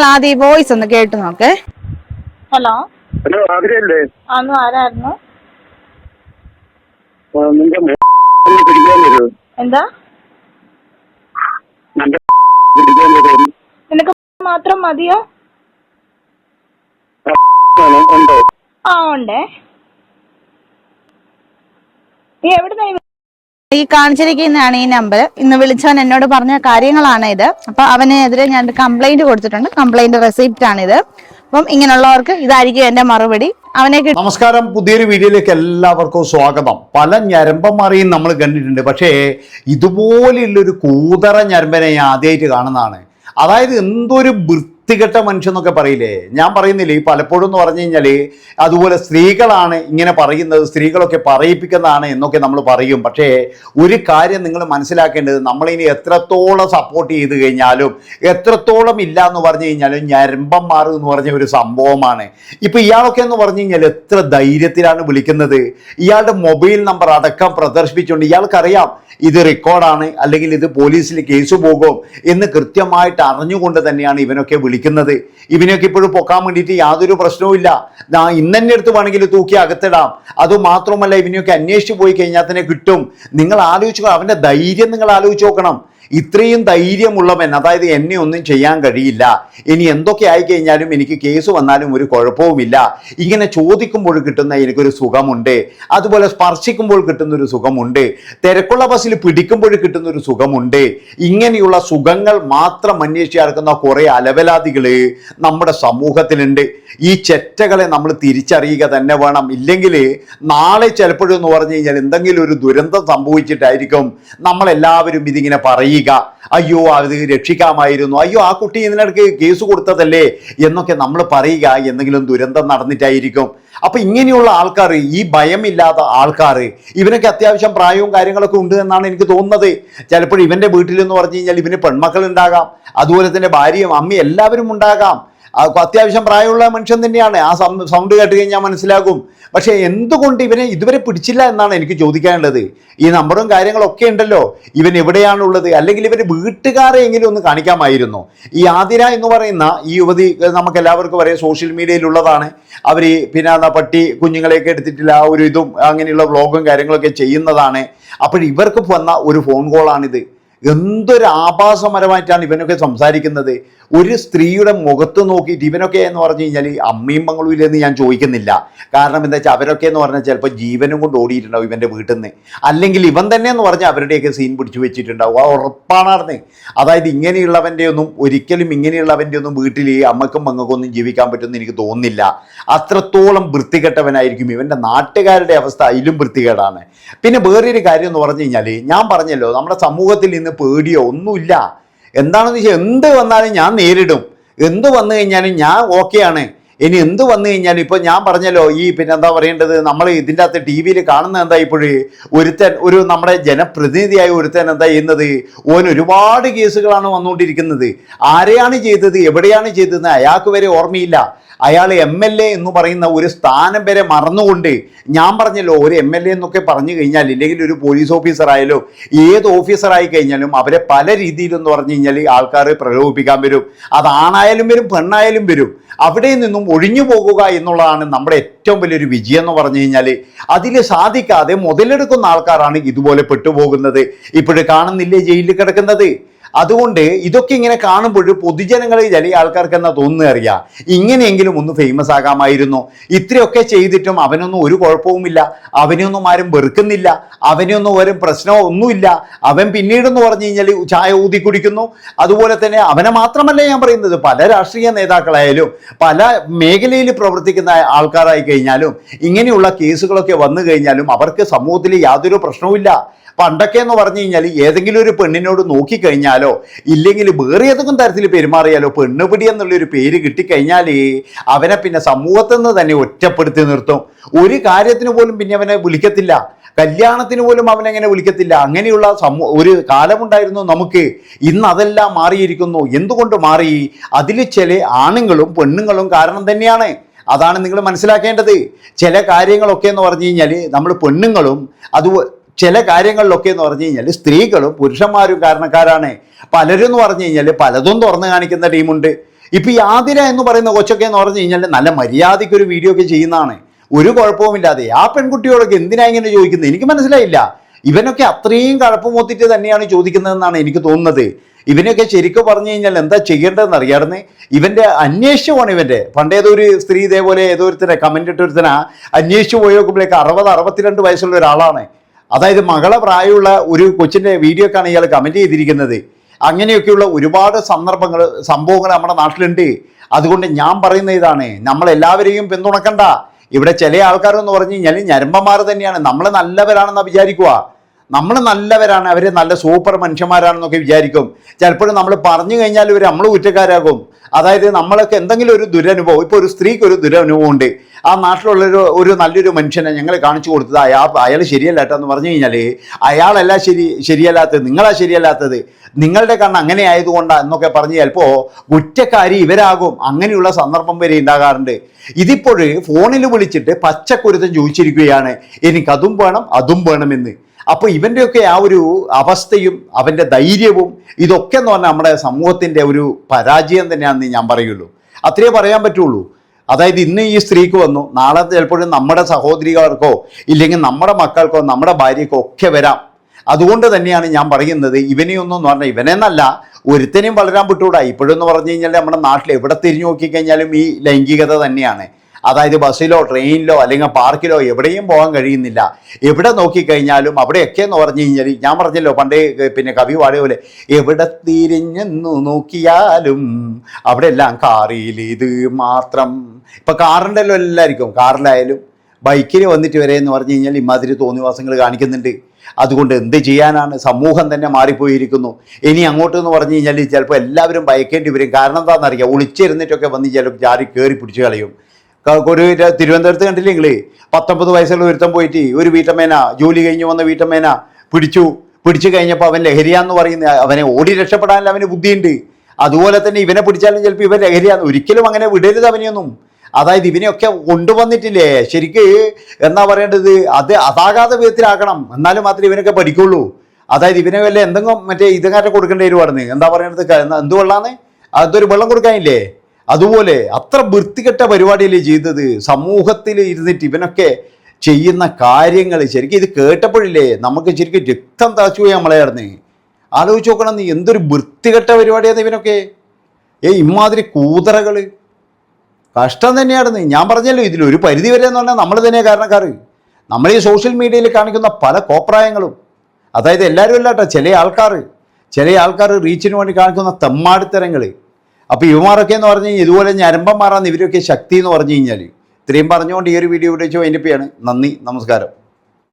നിങ്ങൾ ആദ്യം ഈ വോയിസ് ഒന്ന് കേട്ട് നോക്കേ. ഹലോ. ഹലോ അന്ന് ആരായിരുന്നു? എന്താ? നിനക്ക് മാത്രം മതിയോ? ഉണ്ടോ? ആ ഉണ്ടേ. നീ എവിടെ ഈ ഈ കാണിച്ചിരിക്കുന്നതാണ് ഈ നമ്പർ. ഇന്ന് വിളിച്ചവൻ എന്നോട് പറഞ്ഞ കാര്യങ്ങളാണ് ഇത്. അപ്പൊ അവനെതിരെ ഞാൻ കംപ്ലൈന്റ് കൊടുത്തിട്ടുണ്ട്. കംപ്ലൈന്റ് റെസിപ്റ്റ് ആണ് ഇത്. അപ്പം ഇങ്ങനെയുള്ളവർക്ക് ഇതായിരിക്കും എന്റെ മറുപടി. അവനെ നമസ്കാരം. പുതിയൊരു വീഡിയോയിലേക്ക് എല്ലാവർക്കും സ്വാഗതം. പല ഞരമ്പന്മാരെയും നമ്മൾ കണ്ടിട്ടുണ്ട്. പക്ഷേ ഇതുപോലെയുള്ളൊരു കൂതറ ഞരമ്പനെ ഞാൻ ആദ്യമായിട്ട് കാണുന്നതാണ്. അതായത് എന്തൊരു വൃത്തികെട്ട മനുഷ്യന്നൊക്കെ പറയില്ലേ? ഞാൻ പറയുന്നില്ല ഈ പലപ്പോഴും എന്ന് പറഞ്ഞു കഴിഞ്ഞാൽ അതുപോലെ സ്ത്രീകളാണ് ഇങ്ങനെ പറയുന്നത് സ്ത്രീകളൊക്കെ പറയിപ്പിക്കുന്നതാണ് എന്നൊക്കെ നമ്മൾ പറയും. പക്ഷേ ഒരു കാര്യം നിങ്ങൾ മനസ്സിലാക്കേണ്ടത് നമ്മളിനി എത്രത്തോളം സപ്പോർട്ട് ചെയ്ത് കഴിഞ്ഞാലും എത്രത്തോളം ഇല്ല എന്ന് പറഞ്ഞു കഴിഞ്ഞാലും ഞരമ്പം ഞരമ്പന്മാർ എന്ന് പറഞ്ഞ ഒരു സംഭവമാണ്. ഇപ്പം ഇയാളൊക്കെ എന്ന് പറഞ്ഞു കഴിഞ്ഞാൽ എത്ര ധൈര്യത്തിലാണ് വിളിക്കുന്നത്? ഇയാളുടെ മൊബൈൽ നമ്പർ അടക്കം പ്രദർശിപ്പിച്ചുകൊണ്ട് ഇയാൾക്കറിയാം ഇത് റെക്കോർഡാണ് അല്ലെങ്കിൽ ഇത് പോലീസിൽ കേസ് പോകും എന്ന് കൃത്യമായിട്ട് അറിഞ്ഞുകൊണ്ട് തന്നെയാണ് ഇവനൊക്കെ വിളിക്കുന്നത്. ഇവനൊക്കെ ഇപ്പോഴും പൊക്കാൻ വേണ്ടിയിട്ട് യാതൊരു പ്രശ്നവുമില്ല ഇന്നെന്നെ അടുത്ത് വേണമെങ്കിൽ തൂക്കി അകത്തിടാം. അതുമാത്രമല്ല ഇവനെയൊക്കെ അന്വേഷിച്ച് പോയി കഴിഞ്ഞാൽ തന്നെ കിട്ടും. നിങ്ങൾ ആലോചിച്ചു അവന്റെ ധൈര്യം നിങ്ങൾ ആലോചിച്ച് നോക്കണം. ഇത്രയും ധൈര്യമുള്ളവൻ അതായത് എന്നെ ഒന്നും ചെയ്യാൻ കഴിയില്ല. ഇനി എന്തൊക്കെ ആയിക്കഴിഞ്ഞാലും എനിക്ക് കേസ് വന്നാലും ഒരു കുഴപ്പവുമില്ല. ഇങ്ങനെ ചോദിക്കുമ്പോൾ കിട്ടുന്ന എനിക്കൊരു സുഖമുണ്ട്. അതുപോലെ സ്പർശിക്കുമ്പോൾ കിട്ടുന്ന ഒരു സുഖമുണ്ട്. തിരക്കുള്ള ബസ്സിൽ പിടിക്കുമ്പോൾ കിട്ടുന്ന ഒരു സുഖമുണ്ട്. ഇങ്ങനെയുള്ള സുഖങ്ങൾ മാത്രം അന്വേഷിച്ച് കുറേ അലവലാതികൾ നമ്മുടെ സമൂഹത്തിലുണ്ട്. ഈ ചെറ്റകളെ നമ്മൾ തിരിച്ചറിയുക തന്നെ വേണം. ഇല്ലെങ്കിൽ നാളെ ചിലപ്പോഴെന്ന് പറഞ്ഞു കഴിഞ്ഞാൽ എന്തെങ്കിലും ഒരു ദുരന്തം സംഭവിച്ചിട്ടായിരിക്കും നമ്മളെല്ലാവരും ഇതിങ്ങനെ പറയുക. അയ്യോ അത് രക്ഷിക്കാമായിരുന്നു. അയ്യോ ആ കുട്ടി ഇതിനിടയ്ക്ക് കേസ് കൊടുത്തതല്ലേ? എന്നൊക്കെ നമ്മൾ പറയുക എന്തെങ്കിലും ദുരന്തം നടന്നിട്ടായിരിക്കും. അപ്പൊ ഇങ്ങനെയുള്ള ആൾക്കാർ ഈ ഭയമില്ലാത്ത ആൾക്കാർ ഇവനൊക്കെ അത്യാവശ്യം പ്രായവും കാര്യങ്ങളൊക്കെ ഉണ്ട് എന്നാണ് എനിക്ക് തോന്നുന്നത്. ചിലപ്പോൾ ഇവന്റെ വീട്ടിൽ എന്ന് പറഞ്ഞു കഴിഞ്ഞാൽ ഇവന് പെൺമക്കൾ ഉണ്ടാകാം അതുപോലെ തന്നെ ഭാര്യയും അമ്മയും എല്ലാവരും ഉണ്ടാകാം. അത്യാവശ്യം പ്രായമുള്ള മനുഷ്യൻ തന്നെയാണ്. ആ സൗണ്ട് കേട്ട് കഴിഞ്ഞാൽ മനസ്സിലാകും. പക്ഷേ എന്തുകൊണ്ട് ഇവനെ ഇതുവരെ പിടിച്ചില്ല എന്നാണ് എനിക്ക് ചോദിക്കാനുള്ളത്. ഈ നമ്പറും കാര്യങ്ങളൊക്കെ ഉണ്ടല്ലോ. ഇവൻ എവിടെയാണുള്ളത്? അല്ലെങ്കിൽ ഇവന് വീട്ടുകാരെ എങ്കിലും ഒന്ന് കാണിക്കാമായിരുന്നു? ഈ ആതിര എന്ന് പറയുന്ന ഈ യുവതി നമുക്ക് എല്ലാവർക്കും അറിയാം സോഷ്യൽ മീഡിയയിലുള്ളതാണ്. അവർ പിന്നെ പട്ടി കുഞ്ഞുങ്ങളെയൊക്കെ എടുത്തിട്ടില്ല ആ ഒരു ഇതും അങ്ങനെയുള്ള വ്ളോഗും കാര്യങ്ങളൊക്കെ ചെയ്യുന്നതാണ്. അപ്പോൾ ഇവർക്ക് വന്ന ഒരു ഫോൺ കോളാണിത്. എന്തൊരു ആഭാസപരമായിട്ടാണ് ഇവനൊക്കെ സംസാരിക്കുന്നത്. ഒരു സ്ത്രീയുടെ മുഖത്ത് നോക്കിയിട്ട് ഇവനൊക്കെ എന്ന് പറഞ്ഞു കഴിഞ്ഞാൽ അമ്മയും മംഗളൂരിലെന്ന് ഞാൻ ചോദിക്കുന്നില്ല. കാരണം എന്താ വെച്ചാൽ അവരൊക്കെ എന്ന് പറഞ്ഞാൽ ചിലപ്പോൾ ജീവനും കൊണ്ട് ഓടിയിട്ടുണ്ടാവും ഇവന്റെ വീട്ടിൽ നിന്ന് അല്ലെങ്കിൽ ഇവൻ തന്നെ എന്ന് പറഞ്ഞാൽ അവരുടെയൊക്കെ സീൻ പിടിച്ചു വെച്ചിട്ടുണ്ടാവും. ആ അതായത് ഇങ്ങനെയുള്ളവന്റെ ഒന്നും ഒരിക്കലും ഇങ്ങനെയുള്ളവന്റെ ഒന്നും വീട്ടിൽ ഈ അമ്മക്കും മങ്ങൾക്കും ഒന്നും ജീവിക്കാൻ പറ്റുമെന്ന് എനിക്ക് തോന്നുന്നില്ല. അത്രത്തോളം വൃത്തികെട്ടവനായിരിക്കും ഇവന്റെ നാട്ടുകാരുടെ അവസ്ഥ അതിലും വൃത്തികേടാണ്. പിന്നെ വേറൊരു കാര്യം എന്ന് പറഞ്ഞു കഴിഞ്ഞാൽ ഞാൻ പറഞ്ഞല്ലോ നമ്മുടെ സമൂഹത്തിൽ നിന്ന് പേടിയോ ഒന്നുമില്ല. എന്താണെന്ന് വെച്ചാൽ എന്ത് വന്നാലും ഞാൻ നേരിടും. എന്ത് വന്നു കഴിഞ്ഞാലും ഞാൻ ഓക്കെയാണ് ഇനി എന്ത് വന്നു കഴിഞ്ഞാലും ഇപ്പോൾ ഞാൻ പറഞ്ഞല്ലോ ഈ പിന്നെ എന്താ പറയേണ്ടത്? നമ്മൾ ഇതിന്റെ അകത്ത് ടി വിയിൽ കാണുന്ന എന്താ ഇപ്പോഴേ? ഒരുത്തൻ ഒരു നമ്മുടെ ജനപ്രതിനിധിയായ ഒരുത്തൻ എന്താ ചെയ്യുന്നത്? ഓൻ ഒരുപാട് കേസുകളാണ് വന്നുകൊണ്ടിരിക്കുന്നത്. ആരെയാണ് ചെയ്തത്? എവിടെയാണ് ചെയ്തതെന്ന് അയാൾക്ക് വരെ ഓർമ്മയില്ല. അയാൾ എം എൽ എ എന്ന് പറയുന്ന ഒരു സ്ഥാനം വരെ മറന്നുകൊണ്ട് ഞാൻ പറഞ്ഞല്ലോ ഒരു എം എൽ എ എന്നൊക്കെ പറഞ്ഞു കഴിഞ്ഞാൽ ഇല്ലെങ്കിൽ ഒരു പോലീസ് ഓഫീസർ ആയാലോ ഏത് ഓഫീസർ ആയി കഴിഞ്ഞാലും അവരെ പല രീതിയിലെന്ന് പറഞ്ഞു കഴിഞ്ഞാൽ ആൾക്കാർ പ്രലോഭിപ്പിക്കാൻ വരും. അതാണായാലും വരും പെണ്ണായാലും വരും. അവിടെ നിന്നും ഒഴിഞ്ഞു പോകുക എന്നുള്ളതാണ് നമ്മുടെ ഏറ്റവും വലിയൊരു വിജയം എന്ന് പറഞ്ഞു കഴിഞ്ഞാൽ. അതിൽ സാധിക്കാതെ മുതലെടുക്കുന്ന ആൾക്കാരാണ് ഇതുപോലെ പെട്ടുപോകുന്നത്. ഇപ്പോഴും കാണുന്നില്ലേ ജയിലിൽ കിടക്കുന്നത്? അതുകൊണ്ട് ഇതൊക്കെ ഇങ്ങനെ കാണുമ്പോൾ പൊതുജനങ്ങളിൽ ചില ആൾക്കാർക്ക് എന്നാ തോന്നുന്നത് അറിയാം? ഇങ്ങനെയെങ്കിലും ഒന്ന് ഫേമസ് ആകാമായിരുന്നു. ഇത്രയൊക്കെ ചെയ്തിട്ടും അവനൊന്നും ഒരു കുഴപ്പവുമില്ല. അവനെയൊന്നും ആരും വെറുക്കുന്നില്ല. അവനെയൊന്നും ഒരു പ്രശ്നമോ ഒന്നുമില്ല. അവൻ പിന്നീടെന്ന് പറഞ്ഞു കഴിഞ്ഞാൽ ചായ ഊതി കുടിക്കുന്നു. അതുപോലെ തന്നെ അവനെ മാത്രമല്ല ഞാൻ പറയുന്നത്. പല രാഷ്ട്രീയ നേതാക്കളായാലും പല മേഖലയിൽ പ്രവർത്തിക്കുന്ന ആൾക്കാരായി കഴിഞ്ഞാലും ഇങ്ങനെയുള്ള കേസുകളൊക്കെ വന്നു കഴിഞ്ഞാലും അവർക്ക് സമൂഹത്തിൽ യാതൊരു പ്രശ്നവുമില്ല. പണ്ടൊക്കെ എന്ന് പറഞ്ഞു കഴിഞ്ഞാൽ ഏതെങ്കിലും ഒരു പെണ്ണിനോട് നോക്കിക്കഴിഞ്ഞാലോ ഇല്ലെങ്കിൽ വേറെ ഏതെങ്കിലും തരത്തിൽ പെരുമാറിയാലോ? പെണ്ണുപിടി എന്നുള്ളൊരു പേര് കിട്ടിക്കഴിഞ്ഞാൽ അവനെ പിന്നെ സമൂഹത്തിൽ നിന്ന് തന്നെ ഒറ്റപ്പെടുത്തി നിർത്തും. ഒരു കാര്യത്തിന് പോലും പിന്നെ അവനെ വിളിക്കത്തില്ല. കല്യാണത്തിന് പോലും അവനെങ്ങനെ വിളിക്കത്തില്ല. അങ്ങനെയുള്ള സമൂ ഒരു കാലമുണ്ടായിരുന്നു നമുക്ക്. ഇന്ന് അതെല്ലാം മാറിയിരിക്കുന്നു. എന്തുകൊണ്ട് മാറി? അതിൽ ചില ആണുങ്ങളും പെണ്ണുങ്ങളും കാരണം തന്നെയാണ്. അതാണ് നിങ്ങൾ മനസ്സിലാക്കേണ്ടത്. ചില കാര്യങ്ങളൊക്കെ എന്ന് പറഞ്ഞു കഴിഞ്ഞാൽ നമ്മൾ പെണ്ണുങ്ങളും അതുപോലെ ചില കാര്യങ്ങളിലൊക്കെ എന്ന് പറഞ്ഞു കഴിഞ്ഞാൽ സ്ത്രീകളും പുരുഷന്മാരും കാരണക്കാരാണ്. പലരും എന്ന് പറഞ്ഞു കഴിഞ്ഞാൽ പലതും തുറന്നു കാണിക്കുന്ന ടീമുണ്ട്. ഇപ്പം ഈ ആതിര എന്ന് പറയുന്ന കൊച്ചൊക്കെ എന്ന് പറഞ്ഞു കഴിഞ്ഞാൽ നല്ല മര്യാദയ്ക്ക് ഒരു വീഡിയോ ഒക്കെ ചെയ്യുന്നതാണ്. ഒരു കുഴപ്പവുമില്ലാതെ ആ പെൺകുട്ടിയോടൊക്കെ എന്തിനാ ഇങ്ങനെ ചോദിക്കുന്നത്? എനിക്ക് മനസ്സിലായില്ല. ഇവനൊക്കെ അത്രയും കഴപ്പമൊത്തിട്ട് തന്നെയാണ് ചോദിക്കുന്നതെന്നാണ് എനിക്ക് തോന്നുന്നത്. ഇവനൊക്കെ ശരിക്കും പറഞ്ഞു കഴിഞ്ഞാൽ എന്താ ചെയ്യേണ്ടതെന്ന് അറിയാറുന്നേ ഇവന്റെ അന്വേഷിച്ചുമാണ് ഇവന്റെ. പണ്ടേതോ ഒരു സ്ത്രീ ഇതേപോലെ ഏതോ ഒരുത്തനെ കമന്റ് ഇട്ടൊരുത്തനാ അന്വേഷിച്ചു പോയി നോക്കുമ്പോഴേക്ക് അറുപത് അറുപത്തിരണ്ട് വയസ്സുള്ള ഒരാളാണ്. അതായത് മകളെ പ്രായമുള്ള ഒരു കൊച്ചിന്റെ വീഡിയോ ഒക്കെയാണ് ഇയാൾ കമന്റ് ചെയ്തിരിക്കുന്നത്. അങ്ങനെയൊക്കെയുള്ള ഒരുപാട് സന്ദർഭങ്ങൾ സംഭവങ്ങൾ നമ്മുടെ നാട്ടിലുണ്ട്. അതുകൊണ്ട് ഞാൻ പറയുന്ന ഇതാണ് നമ്മളെല്ലാവരെയും പിന്തുണക്കണ്ട. ഇവിടെ ചില ആൾക്കാരെന്ന് പറഞ്ഞു കഴിഞ്ഞാൽ ഞരമ്പന്മാർ തന്നെയാണ്. നമ്മൾ നല്ലവരാണെന്ന് വിചാരിക്കുക നമ്മൾ നല്ലവരാണ് അവർ നല്ല സൂപ്പർ മനുഷ്യന്മാരാണെന്നൊക്കെ വിചാരിക്കും. ചിലപ്പോഴും നമ്മൾ പറഞ്ഞു കഴിഞ്ഞാൽ ഇവർ നമ്മൾ കുറ്റക്കാരാകും. അതായത് നമ്മളൊക്കെ എന്തെങ്കിലും ഒരു ദുരനുഭവം ഇപ്പോൾ ഒരു സ്ത്രീക്ക് ഒരു ദുരനുഭവം ഉണ്ട്. ആ നാട്ടിലുള്ളൊരു ഒരു നല്ലൊരു മനുഷ്യനെ ഞങ്ങൾ കാണിച്ചു കൊടുത്തത് അയാൾ അയാൾ ശരിയല്ല കേട്ടോ എന്ന് പറഞ്ഞു കഴിഞ്ഞാൽ അയാളല്ല ശരി ശരിയല്ലാത്തത് നിങ്ങളാ ശരിയല്ലാത്തത്. നിങ്ങളുടെ കണ്ണ് അങ്ങനെ ആയതുകൊണ്ടാണ് എന്നൊക്കെ പറഞ്ഞ് ചിലപ്പോൾ കുറ്റക്കാരി ഇവരാകും. അങ്ങനെയുള്ള സന്ദർഭം വരെ ഉണ്ടാകാറുണ്ട്. ഇതിപ്പോൾ ഫോണിൽ വിളിച്ചിട്ട് പച്ചക്കുരുത്തം ചോദിച്ചിരിക്കുകയാണ്. എനിക്കതും വേണം അതും വേണമെന്ന്. അപ്പോൾ ഇവന്റെയൊക്കെ ആ ഒരു അവസ്ഥയും അവന്റെ ധൈര്യവും ഇതൊക്കെ എന്ന് പറഞ്ഞാൽ നമ്മുടെ സമൂഹത്തിന്റെ ഒരു പരാജയം തന്നെയാണെന്ന് ഞാൻ പറയുള്ളൂ. അത്രേ പറയാൻ പറ്റുള്ളൂ. അതായത് ഇന്ന് ഈ സ്ത്രീക്ക് വന്നു നാളെ ചിലപ്പോഴും നമ്മുടെ സഹോദരികൾക്കോ ഇല്ലെങ്കിൽ നമ്മുടെ മക്കൾക്കോ നമ്മുടെ ഭാര്യക്കോ ഒക്കെ വരാം. അതുകൊണ്ട് തന്നെയാണ് ഞാൻ പറയുന്നത് ഇവനെയൊന്നും പറഞ്ഞാൽ ഇവനെന്നല്ല ഒരുത്തനെയും വളരാൻ വിട്ടുകൂടാ. ഇപ്പോഴെന്ന് പറഞ്ഞു കഴിഞ്ഞാൽ നമ്മുടെ നാട്ടിൽ എവിടെ തിരിഞ്ഞു നോക്കിക്കഴിഞ്ഞാലും ഈ ലൈംഗികത തന്നെയാണ്. അതായത് ബസ്സിലോ ട്രെയിനിലോ അല്ലെങ്കിൽ പാർക്കിലോ എവിടെയും പോകാൻ കഴിയുന്നില്ല. എവിടെ നോക്കിക്കഴിഞ്ഞാലും അവിടെയൊക്കെ എന്ന് പറഞ്ഞു കഴിഞ്ഞാൽ ഞാൻ പറഞ്ഞല്ലോ പണ്ടേ പിന്നെ കവി പാടിയ പോലെ എവിടെ തിരിഞ്ഞെന്നു നോക്കിയാലും അവിടെ എല്ലാം ഇത് മാത്രം. ഇപ്പം കാറുണ്ടല്ലോ എല്ലാവർക്കും കാറിലായാലും ബൈക്കിൽ വന്നിട്ട് വരെ എന്ന് പറഞ്ഞു കഴിഞ്ഞാൽ ഇമാതിരി തോന്നിവാസങ്ങൾ കാണിക്കുന്നുണ്ട്. അതുകൊണ്ട് എന്ത് ചെയ്യാനാണ്? സമൂഹം തന്നെ മാറിപ്പോയിരിക്കുന്നു. ഇനി അങ്ങോട്ട് എന്ന് പറഞ്ഞു കഴിഞ്ഞാൽ ചിലപ്പോൾ എല്ലാവരും ഭയക്കേണ്ടി വരും. കാരണം എന്താണെന്നറിയാം? ഒളിച്ചിരുന്നിട്ടൊക്കെ വന്ന് ചിലപ്പോൾ ചാരി കയറി പിടിച്ചു കളയും. ഒരു തിരുവനന്തപുരത്ത് കണ്ടില്ലേ നിങ്ങൾ? പത്തൊമ്പത് വയസ്സുള്ള ഒരുത്തം പോയിട്ട് ഒരു വീട്ടമ്മേന ജോലി കഴിഞ്ഞ് വന്ന വീട്ടമ്മേന പിടിച്ചു. പിടിച്ചു കഴിഞ്ഞപ്പോൾ അവൻ ലഹരിയാന്ന് പറയുന്ന അവനെ ഓടി രക്ഷപ്പെടാനുള്ള അവന് ബുദ്ധിയുണ്ട്. അതുപോലെ തന്നെ ഇവനെ പിടിച്ചാലും ചിലപ്പോൾ ഇവൻ ലഹരിയാന്ന്. ഒരിക്കലും അങ്ങനെ വിടരുത് അവനെയൊന്നും. അതായത് ഇവനെയൊക്കെ കൊണ്ടുവന്നിട്ടില്ലേ? ശരിക്ക് എന്നാ പറയേണ്ടത്? അത് അതാകാതെ വിധത്തിലാക്കണം. എന്നാലും മാത്രമേ ഇവനൊക്കെ പഠിക്കുള്ളൂ. അതായത് ഇവനെ വല്ല എന്തെങ്കിലും മറ്റേ ഇതങ്ങാറ്റം കൊടുക്കേണ്ടി വരുവാണെന്ന് എന്താ പറയേണ്ടത്? എന്ത് വെള്ളാന്ന്? അതൊരു വെള്ളം കൊടുക്കാനില്ലേ? അതുപോലെ അത്ര വൃത്തികെട്ട പരിപാടിയല്ലേ ചെയ്തത്? സമൂഹത്തിൽ ഇരുന്നിട്ട് ഇവനൊക്കെ ചെയ്യുന്ന കാര്യങ്ങൾ ശരിക്കും ഇത് കേട്ടപ്പോഴില്ലേ നമുക്ക് ശരിക്കും രക്തം തളച്ചു പോയി നമ്മളെയായിരുന്നു ആലോചിച്ച് നോക്കണം നീ എന്തൊരു വൃത്തികെട്ട പരിപാടിയാണ് ഇവനൊക്കെ. ഏ ഇമാതിരി കൂതറകൾ കഷ്ടം തന്നെയായിരുന്നു ഞാൻ പറഞ്ഞല്ലോ ഇതിലൊരു പരിധി വരെ എന്ന് പറഞ്ഞാൽ നമ്മൾ തന്നെയാണ് കാരണക്കാർ നമ്മൾ ഈ സോഷ്യൽ മീഡിയയിൽ കാണിക്കുന്ന പല കോപ്രായങ്ങളും. അതായത് എല്ലാവരും അല്ലാട്ടോ ചില ആൾക്കാർ ചില ആൾക്കാർ റീച്ചിന് വേണ്ടി കാണിക്കുന്ന തെമ്മാടിത്തരങ്ങൾ അപ്പോൾ ഇവമാരൊക്കെ എന്ന് പറഞ്ഞു കഴിഞ്ഞാൽ ഇതുപോലെ ഞരമ്പന്മാരാണ് ഇവരൊക്കെ ശക്തി എന്ന് പറഞ്ഞു കഴിഞ്ഞാൽ ഇത്രയും പറഞ്ഞുകൊണ്ട് ഈ ഒരു വീഡിയോ ഇവിടെ വെച്ച് വൈൻഡപ്പ് ചെയ്യാണ്. നന്ദി നമസ്കാരം.